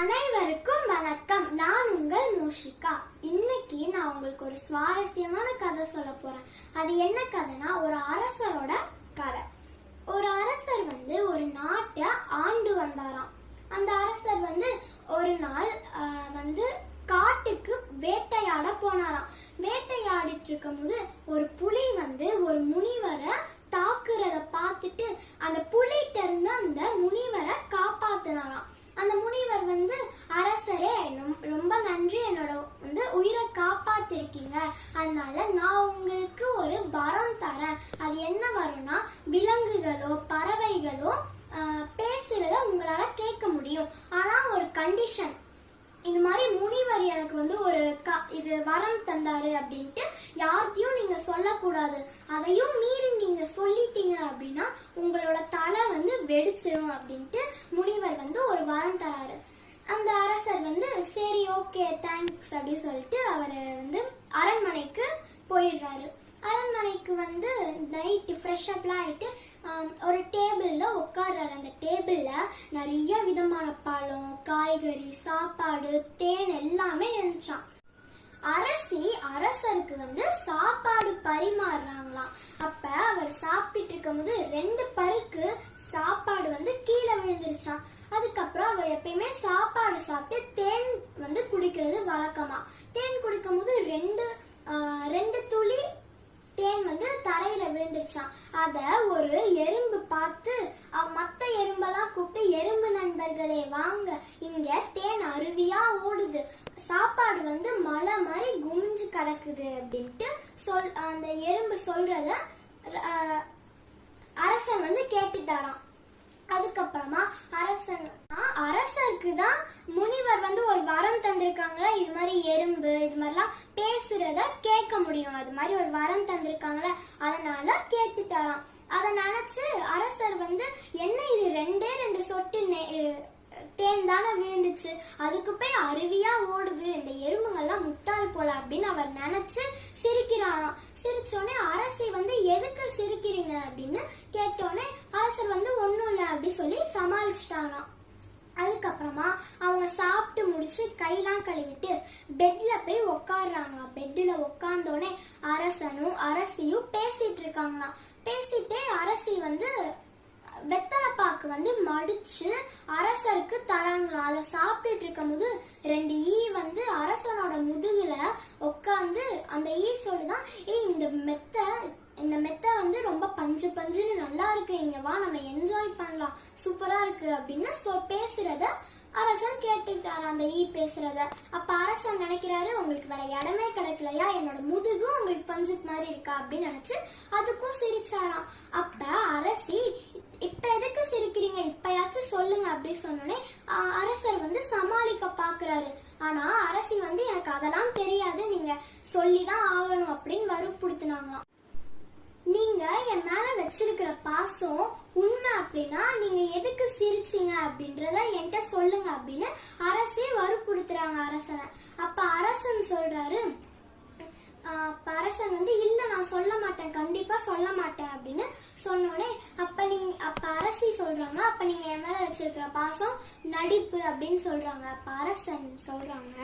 அனைவருக்கும் வணக்கம். நான் உங்கள் மூஷிகா. இன்னைக்கு நான் உங்களுக்கு ஒரு சுவாரஸ்யமான கதை சொல்ல போறேன். அது என்ன கதைனா ஒரு அரசரோட கதை. ஒரு அரசர் வந்து ஒரு நாட்டை ஆண்டு வந்தாராம். அந்த அரசர் வந்து ஒரு நாள் வந்து காட்டுக்கு வேட்டையாட போனாராம். வேட்டையாடிட்டு இருக்கும்போது ஒரு புலி வந்து ஒரு முனிவரை தாக்குறத பார்த்துட்டு அந்த புலிகிட்ட இருந்து அந்த முனிவரை காப்பாத்தினாராம். வந்து அரசரே ரொம்ப நன்றி. என்னோட வந்து உயிரை காப்பாத்திருக்கீங்க. அதனால நான் உங்களுக்கு ஒரு வரம் தரேன். அது என்ன வரும்னா விலங்குகளோ பறவைகளோ பேசுறத உங்களால கேட்க முடியும். ஆனா ஒரு கண்டிஷன் இந்த மாதிரி முனிவர் எனக்கு வந்து ஒரு க இது வரம் தந்தாரு அப்படின்ட்டு யார்கிட்டயும் நீங்க சொல்லக்கூடாது. அதையும் மீறி நீங்க சொல்லிட்டீங்க அப்படின்னா உங்களோட தலை வந்து வெடிச்சிரும் அப்படின்ட்டு முனிவர் வந்து ஒரு வரம் தராரு. அந்த அரசர் வந்து சரி ஓகே தேங்க்ஸ் அப்படின்னு சொல்லிட்டு அவர் வந்து அரண்மனைக்கு போயிடுறாரு. அரண்மனைக்கு வந்து நைட்டு ஃப்ரெஷ் அப்லாம் ஆயிட்டு ஒரு டேபிளில் உட்காடுறாரு அந்த டேபிளில் நிறைய விதமான பழம் காய்கறி சாப்பாடு தேன் எல்லாமே இருந்துச்சான் அரசி அரசருக்கு வந்து சாப்பாடு பரிமாறுறாங்களாம். அப்ப அவர் சாப்பிட்டுட்டு இருக்கும்போது ரெண்டு பருக்கு சாப்பாடு வந்து கீழே விழுந்துருச்சாம். அதுக்கப்புறம் அவர் எப்பயுமே சாப்பாடு சாப்பிட்டு தேன் வந்து குடிக்கிறது வழக்கமா தேன் குடிக்கும் போது ரெண்டு ஆஹ், ரெண்டு துளி தேன் வந்து தரையில விழுந்துருச்சான் அத ஒரு எறும்பு பார்த்து அவ மத்த எறும்பெல்லாம் கூப்பிட்டு எறும்பு நண்பர்களே வாங்க இங்க தேன் அருவியா ஓடுது. சாப்பாடு வந்து மலை மாதிரி குமிஞ்சு கிடக்குது அப்படின்ட்டு சொல் அந்த எறும்பு சொல்றத அரசன் வந்து கேட்டுட்டாராம். அதுக்கப்புறமா அரசன் அரசருக்கு தான் முனிவர் வந்து ஒரு வரம் தந்திருக்காங்களா? இது மாதிரி எறும்பு இது மாதிரிலாம் பேசுறத கேட்க முடியும். அது மாதிரி ஒரு வரம் தந்திருக்காங்களா? அதனால கேட்டுட்டாராம். அதை நினைச்சு அரசர் வந்து என்ன இது? ரெண்டே ரெண்டு சொட்டு தேன் தானே விழுந்துச்சு. அதுக்கு போய் அருவியா ஓடுது. இந்த எறும்புங்கள்லாம் முட்டாள் போல அப்படின்னு அவர் நினைச்சு சிரிக்கிறாராம். சிரிச்சோடனே அரசி வந்து எதுக்கு சிரிக்கிறீங்க? அப்படின்னு கேட்டோடனே அரசர் வந்து ஒன்றும் இல்லை அப்படி சொல்லி சமாளிச்சிட்டாராம். அதுக்கப்புறமா அவங்க சாப்பிட்டு முடிச்சு கையெல்லாம் கழுவிட்டு பெட்ல போய் உக்காடுறாங்க பெட்ல உட்கார்ந்தோடனே அரசனும் அரசியும் பேசிட்டு இருக்காங்களாம். பேசிட்டே அரசி வந்து வெத்தலை பாக்கு வந்து மடிச்சு அரசருக்கு தராங்களாம் அதை சாப்பிட்டுட்டு இருக்கும்போது ரெண்டு ஈ வந்து அரசனோட முதுகுல உட்காந்து அந்த ஈ சொல்லுதான் ஏய் இந்த மெத்த இந்த மெத்த வந்து ரொம்ப பஞ்சு பஞ்சுன்னு நல்லா இருக்கு. இங்க வா நம்ம என்ஜாய் பண்ணலாம். சூப்பரா இருக்கு. அப்படின்னு சொ பேசுறத அரசன் கேட்டுட்டாரு அந்த ஈ பேசுறத. அப்ப அரசன் நினைக்கிறாரு உங்களுக்கு வேற இடமே கிடைக்கலையா? என்னோட முதுகும் உங்களுக்கு பஞ்சு மாதிரி இருக்கா? அப்படின்னு நினைச்சு அதுக்கும் சிரிச்சாராம். அப்ப அரசி ஏதாச்சும் சொல்லுங்க அப்படி சொன்னோடனே அரசர் வந்து சமாளிக்க பாக்குறாரு ஆனா அரசி வந்து எனக்கு அதெல்லாம் தெரியாது நீங்க சொல்லிதான் ஆகணும் அப்படின்னு வற்புறுத்தினாங்களாம். நீங்க என் மேல வச்சிருக்கிற பாசம் உண்மை அப்படின்னா நீங்க எதுக்கு சிரிச்சீங்க? அப்படின்றத என்கிட்ட சொல்லுங்க அப்படின்னு அரசே வற்புறுத்துறாங்க அரசனை. அப்ப அரசன் சொல்றாரு அப்ப அரசன் வந்து இல்ல நான் சொல்ல மாட்டேன். கண்டிப்பா சொல்ல மாட்டேன் அப்படின்னு சொன்னோடனே அப்ப நீங்க அப்ப அரசி சொல்றாங்க அப்போ நீங்கள் என் மேலே வச்சிருக்கிற பாசம் நடிப்பு அப்படின்னு சொல்கிறாங்க அப்ப அரசன் சொல்கிறாங்க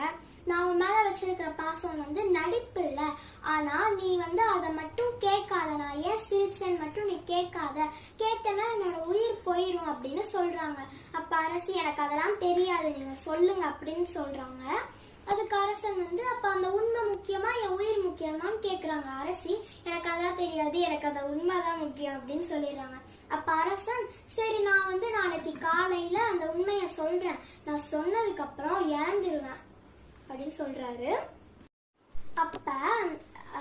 நான் உன் மேலே வச்சிருக்கிற பாசம் வந்து நடிப்பு இல்லை. ஆனால் நீ வந்து அதை மட்டும் கேட்காத. நான் ஏன் சிரிச்சேன்னு மட்டும் நீ கேட்காத. கேட்டனா என்னோட உயிர் போயிடும் அப்படின்னு சொல்கிறாங்க அப்போ அரசி எனக்கு அதெல்லாம் தெரியாது. நீங்கள் சொல்லுங்க அப்படின்னு சொல்கிறாங்க அதுக்கு அரசன் வந்து அப்ப அந்த உண்மை முக்கியமா என் உயிர் முக்கியமான்னு கேக்குறாங்க. அரசி எனக்கு அதான் தெரியாது எனக்கு அந்த உண்மைதான் முக்கியம் அப்படின்னு சொல்லிடுறாங்க. அப்ப அரசன் சரி நான் வந்து நாளைக்கு காலையில அந்த உண்மையை சொல்றேன். நான் சொன்னதுக்கு அப்புறம் இறந்துருவேன் அப்படின்னு சொல்றாரு. அப்ப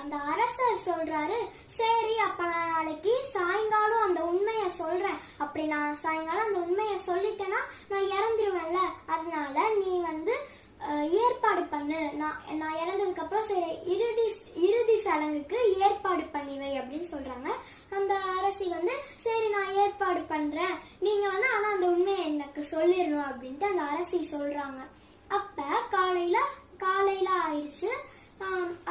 அந்த அரசர் சொல்றாரு சரி அப்ப நான் நாளைக்கு சாயங்காலம் அந்த உண்மையை சொல்றேன். அப்படி நான் சாயங்காலம் அந்த உண்மையை சொல்லிட்டேன்னா நான் இறந்துருவேன்ல. அதனால நீ வந்து ஏற்பாடு பண்ணு. நான் நான் இறந்ததுக்கு அப்புறம் சரி இறுதி இறுதி சடங்குக்கு ஏற்பாடு பண்ணிவை அப்படின்னு சொல்றாங்க. அந்த அரசி வந்து சரி நான் ஏற்பாடு பண்றேன். நீங்க வந்து ஆனா அந்த உண்மையை எனக்கு சொல்லிடணும் அப்படின்ட்டு அந்த அரசி சொல்றாங்க. அப்ப காலையில காலையில ஆயிடுச்சு.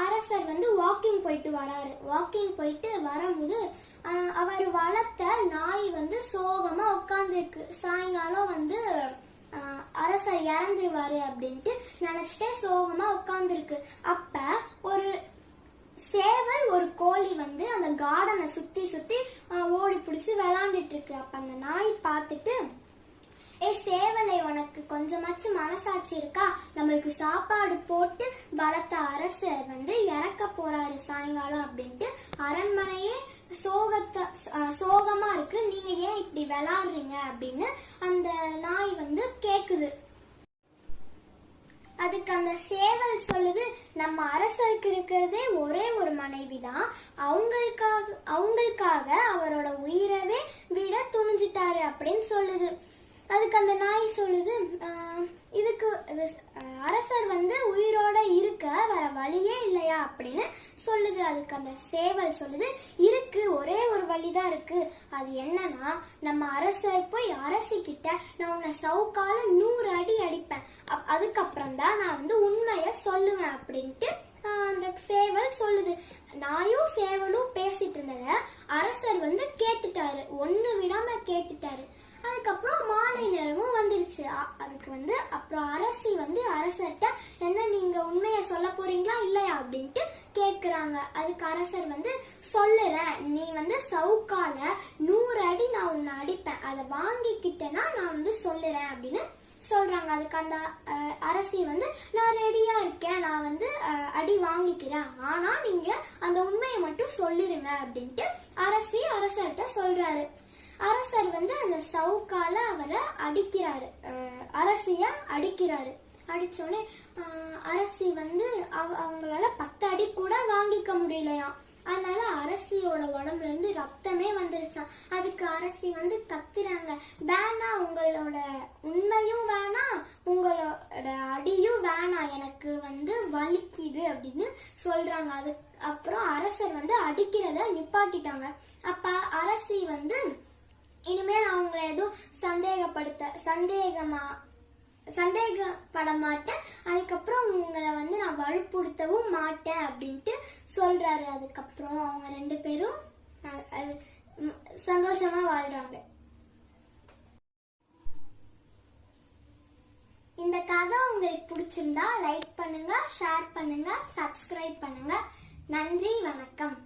அரசர் வந்து வாக்கிங் போயிட்டு வராரு. வாக்கிங் போயிட்டு வரும்போது அவர் வளர்த்த நாய் வந்து சோகமா உட்காந்துருக்கு சாயங்காலம் வந்து அரசர் இறந்துருவாரு அப்படின்ட்டு நினைச்சிட்டே சோகமா உட்காந்துருக்கு அப்ப ஒரு சேவல் ஒரு கோழி வந்து அந்த கார்டனை சுத்தி சுத்தி ஓடி பிடிச்சி விளாண்டுட்டு இருக்கு. அப்ப அந்த நாய் பார்த்துட்டு ஏ சேவலை உனக்கு கொஞ்சமாச்சும் மனசாட்சி இருக்கா? நம்மளுக்கு சாப்பாடு போட்டு வளர்த்த அரசர் வந்து இறக்க போறாரு சாயங்காலம் அப்படின்ட்டு அரண்மனையே சோகத்தை சோகமா இருக்கு. நீங்க ஏன் இப்படி விளாடுறீங்க அப்படின்னு அந்த நாய் வந்து கேக்குது. அதுக்கு அந்த சேவல் சொல்லுது நம்ம அரசருக்கு இருக்கிறதே ஒரே ஒரு மனைவி தான் அவங்களுக்காக அவங்களுக்காக அவரோட உயிரவே விட துணிஞ்சிட்டாரு அப்படின்னு சொல்லுது. அதுக்கு அந்த நாய் சொல்லுது இதுக்கு அரசர் வந்து உயிர் வழியே இல்லையா அப்படின்னு சொல்லுது. அதுக்கு அந்த சேவல் சொல்லுது இருக்கு ஒரே ஒரு வழிதான் இருக்கு. அது என்னன்னா நம்ம அரசர் போய் அரசி கிட்ட நான் உன்னை சவுக்கால நூறு அடி அடிப்பேன். அதுக்கப்புறம் தான் நான் வந்து உண்மைய சொல்லுவேன் அப்படின்ட்டு அந்த சேவல் சொல்லுது. நாயும் சேவலும் பேசிட்டு இருந்தத அரசர் வந்து கேட்டுட்டாரு. ஒண்ணு விடாம கேட்டுட்டாரு. அதுக்கப்புறம் மாலை நேரமும் வந்துருச்சு. அதுக்கு வந்து அப்புறம் அரசி வந்து அரசர்கிட்ட என்ன நீங்க உண்மையை சொல்ல போறீங்களா இல்லையா அப்படின்ட்டு கேக்குறாங்க. அதுக்கு அரசர் வந்து சொல்லுறேன். நீ வந்து சவுக்கால நூறு அடி நான் உன்னை அடிப்பேன். அதை வாங்கிக்கிட்டேன்னா நான் வந்து சொல்லுறேன் அப்படின்னு சொல்றாங்க. அதுக்கு அந்த அரசி வந்து நான் ரெடியா இருக்கேன். நான் வந்து அடி வாங்கிக்கிறேன். ஆனா நீங்க அந்த உண்மையை மட்டும் சொல்லிருங்க அப்படின்ட்டு அரசி அரசர்கிட்ட சொல்றாரு. அரசர் வந்து அந்த சவுக்கால அவரை அடிக்கிறாரு. அரசிய அடிக்கிறாரு. அடிச்சோடனே அரசி வந்து அவ- அவங்களால பத்து அடி கூட வாங்கிக்க முடியலையாம் அதனால அரசியோட உடம்புல இருந்து ரத்தமே வந்துருச்சான் அதுக்கு அரசி வந்து கத்துறாங்க. வேணாம் உங்களோட உண்மையும் வேணாம் உங்களோட அடியும் வேணாம் எனக்கு வந்து வலிக்குது அப்படின்னு சொல்றாங்க. அது அப்புறம் அரசர் வந்து அடிக்கிறத நிப்பாட்டிட்டாங்க. அப்ப அரசி வந்து இனிமேல் அவங்கள எதுவும் சந்தேகப்படுத்த சந்தேகமா சந்தேகப்பட மாட்டேன் அதுக்கப்புறம் உங்களை வந்து நான் வலுப்படுத்தவும் மாட்டேன் அப்படின்ட்டு சொல்றாரு. அதுக்கப்புறம் அவங்க ரெண்டு பேரும் அது, சந்தோஷமா வாழ்றாங்க. இந்த கதை உங்களுக்கு பிடிச்சிருந்தா லைக் பண்ணுங்க ஷேர் பண்ணுங்க சப்ஸ்கிரைப் பண்ணுங்க. நன்றி வணக்கம்.